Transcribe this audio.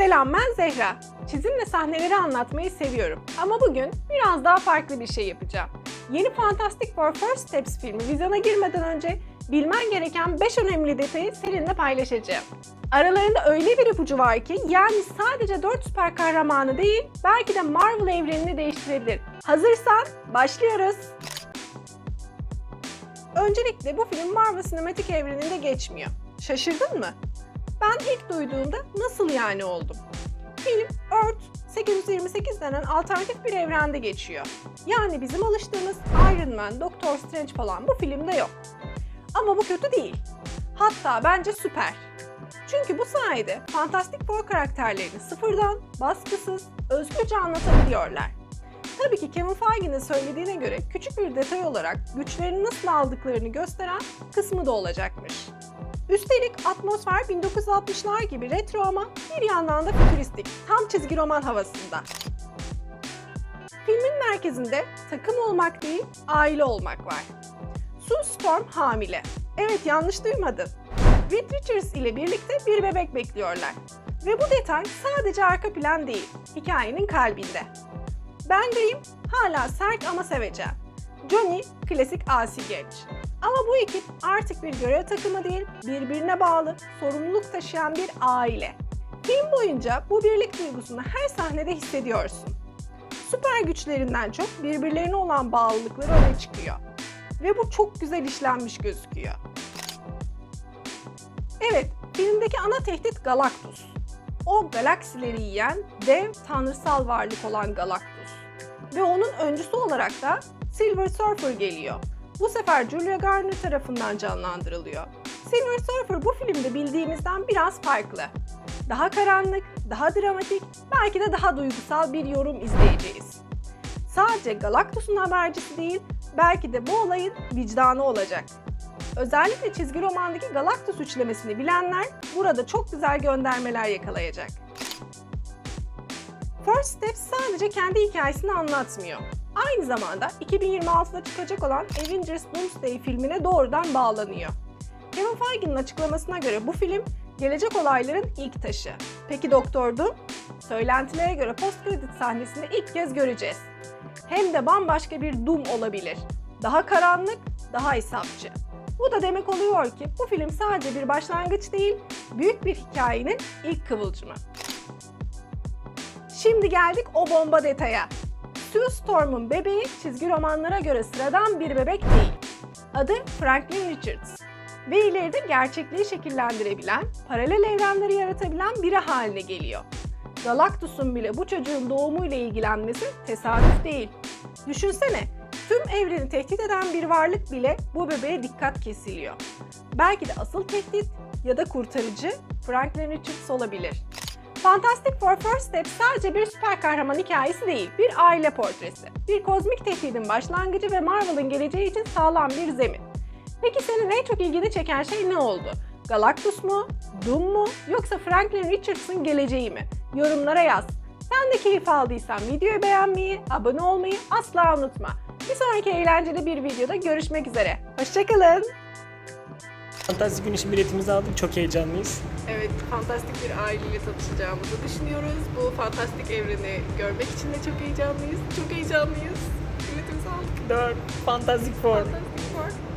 Selam ben Zehra. Çizim ve sahneleri anlatmayı seviyorum. Ama bugün biraz daha farklı bir şey yapacağım. Yeni Fantastic Four First Steps filmi vizyona girmeden önce bilmen gereken 5 önemli detayı seninle paylaşacağım. Aralarında öyle bir ipucu var ki yani sadece 4 süper kahramanı değil belki de Marvel evrenini değiştirebilir. Hazırsan başlıyoruz. Öncelikle bu film Marvel sinematik evreninde geçmiyor. Şaşırdın mı? Ben ilk duyduğumda nasıl yani oldum? Film Earth 828 denen alternatif bir evrende geçiyor. Yani bizim alıştığımız Iron Man, Doctor Strange falan bu filmde yok. Ama bu kötü değil. Hatta bence süper. Çünkü bu sayede Fantastic Four karakterlerini sıfırdan, baskısız, özgürce anlatabiliyorlar. Tabii ki Kevin Feige'nin söylediğine göre küçük bir detay olarak güçlerini nasıl aldıklarını gösteren kısmı da olacakmış. Üstelik atmosfer 1960'lar gibi retro ama bir yandan da fütüristik, tam çizgi roman havasında. Filmin merkezinde takım olmak değil, aile olmak var. Sue Storm hamile. Evet yanlış duymadın. Reed Richards ile birlikte bir bebek bekliyorlar. Ve bu detay sadece arka plan değil, hikayenin kalbinde. Ben Graham hala sert ama sevecen. Johnny klasik asi genç. Ama bu ekip artık bir görev takımı değil, birbirine bağlı, sorumluluk taşıyan bir aile. Film boyunca bu birlik duygusunu her sahnede hissediyorsun. Süper güçlerinden çok birbirlerine olan bağlılıkları öne çıkıyor. Ve bu çok güzel işlenmiş gözüküyor. Evet, filmdeki ana tehdit Galactus. O galaksileri yiyen dev tanrısal varlık olan Galactus. Ve onun öncüsü olarak da Silver Surfer geliyor. Bu sefer Julia Garner tarafından canlandırılıyor. Silver Surfer bu filmde bildiğimizden biraz farklı. Daha karanlık, daha dramatik, belki de daha duygusal bir yorum izleyeceğiz. Sadece Galactus'un habercisi değil, belki de bu olayın vicdanı olacak. Özellikle çizgi romandaki Galactus üçlemesini bilenler burada çok güzel göndermeler yakalayacak. First Steps sadece kendi hikayesini anlatmıyor. Aynı zamanda 2026'da çıkacak olan Avengers Doomsday filmine doğrudan bağlanıyor. Kevin Feige'nin açıklamasına göre bu film gelecek olayların ilk taşı. Peki Doktor Doom? Söylentilere göre post credit sahnesinde ilk kez göreceğiz. Hem de bambaşka bir Doom olabilir. Daha karanlık, daha hesapçı. Bu da demek oluyor ki bu film sadece bir başlangıç değil, büyük bir hikayenin ilk kıvılcımı. Şimdi geldik o bomba detaya. Sue Storm'un bebeği çizgi romanlara göre sıradan bir bebek değil. Adı Franklin Richards ve ileride gerçekliği şekillendirebilen, paralel evrenleri yaratabilen biri haline geliyor. Galactus'un bile bu çocuğun doğumuyla ilgilenmesi tesadüf değil. Düşünsene, tüm evreni tehdit eden bir varlık bile bu bebeğe dikkat kesiliyor. Belki de asıl tehdit ya da kurtarıcı Franklin Richards olabilir. Fantastic Four First Step sadece bir süper kahraman hikayesi değil, bir aile portresi. Bir kozmik tehdidin başlangıcı ve Marvel'ın geleceği için sağlam bir zemin. Peki senin en çok ilgini çeken şey ne oldu? Galactus mu? Doom mu? Yoksa Franklin Richards'ın geleceği mi? Yorumlara yaz. Sen de keyif aldıysan videoyu beğenmeyi, abone olmayı asla unutma. Bir sonraki eğlenceli bir videoda görüşmek üzere. Hoşçakalın. Fantastik gün için biletimizi aldık. Çok heyecanlıyız. Evet, fantastik bir aileyle tanışacağımızı düşünüyoruz. Bu fantastik evreni görmek için de çok heyecanlıyız. Çok heyecanlıyız. Biletimizi aldık. 4. Fantastic Four. Fantastic Four.